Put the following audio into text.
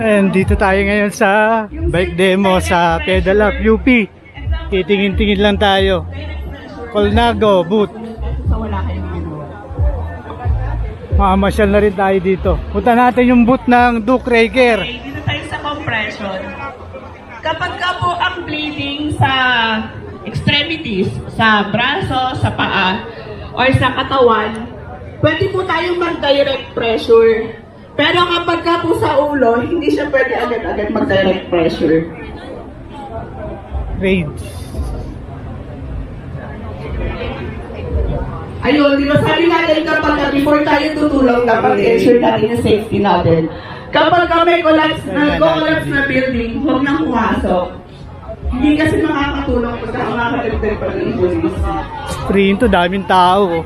And dito tayo ngayon sa bike demo sa Pedal Up UP. Titingin-tingin lang tayo. Colnago boot. Makamasyal na rin tayo dito. Punta natin yung boot ng Duke Raker. Okay, dito tayo sa compression. Kapag ka po ang bleeding sa extremities, sa braso, sa paa, or sa katawan, pwede po tayong mag-direct pressure. Pero kapag ka po sa ulo, hindi siya pwede agad-agad mag-direct pressure. Rage. Ayun, di ba sabi natin kapag ka before tayo tutulong, dapat ensure natin yung safety natin. Kapag ka may collapse na, collapse na building, huwag nang pumasok. Hindi kasi makakatulong pagka makakadagdag pa ng police. Screen to, daming tao.